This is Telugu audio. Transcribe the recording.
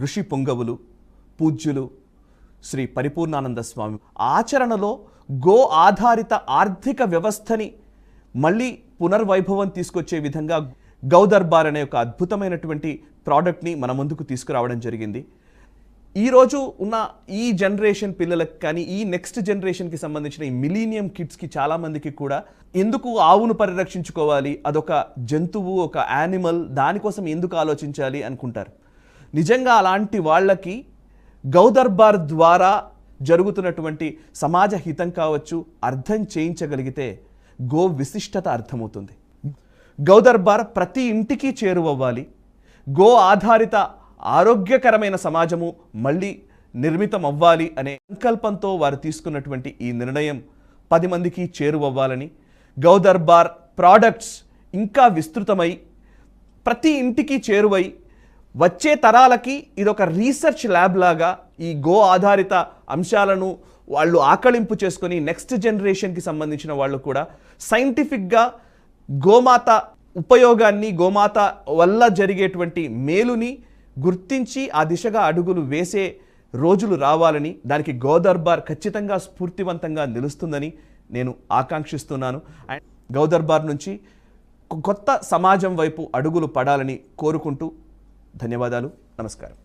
ఋషి పొంగవులు పూజ్యులు శ్రీ పరిపూర్ణానంద స్వామి. ఆచరణలో గో ఆధారిత ఆర్థిక వ్యవస్థని మళ్ళీ పునర్వైభవం తీసుకొచ్చే విధంగా గౌదర్బార్ అనే ఒక అద్భుతమైనటువంటి ప్రోడక్ట్ని మన ముందుకు తీసుకురావడం జరిగింది. ఈరోజు ఉన్న ఈ జనరేషన్ పిల్లలకు కానీ ఈ నెక్స్ట్ జనరేషన్కి సంబంధించిన ఈ మిలీనియం కిడ్స్కి చాలామందికి కూడా ఎందుకు ఆవును పరిరక్షించుకోవాలి అదొక జంతువు ఒక యానిమల్ దానికోసం ఎందుకు ఆలోచించాలి అనుకుంటారు? నిజంగా అలాంటి వాళ్ళకి గౌదర్బార్ ద్వారా జరుగుతున్నటువంటి సమాజ హితం కావచ్చు అర్థం చేయించగలిగితే గో విశిష్టత అర్థమవుతుంది. గౌదర్బార్ ప్రతి ఇంటికి చేరువవ్వాలి. గో ఆధారిత ఆరోగ్యకరమైన సమాజము మళ్ళీ నిర్మితం అవ్వాలి అనే సంకల్పంతో వారు తీసుకున్నటువంటి ఈ నిర్ణయం పది మందికి చేరువవ్వాలని గౌదర్బార్ ప్రోడక్ట్స్ ఇంకా విస్తృతమై ప్రతి ఇంటికి చేరువై వచ్చే తరాలకి ఇదొక రీసెర్చ్ ల్యాబ్ లాగా ఈ గో ఆధారిత అంశాలను వాళ్ళు ఆకళింపు చేసుకొని నెక్స్ట్ జనరేషన్కి సంబంధించిన వాళ్ళు కూడా సైంటిఫిక్గా గోమాత ఉపయోగాన్ని గోమాత వల్ల జరిగేటువంటి మేలుని గుర్తించి ఆ దిశగా అడుగులు వేసే రోజులు రావాలని దానికి గోదర్బార్ ఖచ్చితంగా స్ఫూర్తివంతంగా నిలుస్తుందని నేను ఆకాంక్షిస్తున్నాను. అండ్ గౌదర్బార్ నుంచి కొత్త సమాజం వైపు అడుగులు పడాలని కోరుకుంటూ ధన్యవాదాలు. నమస్కారం.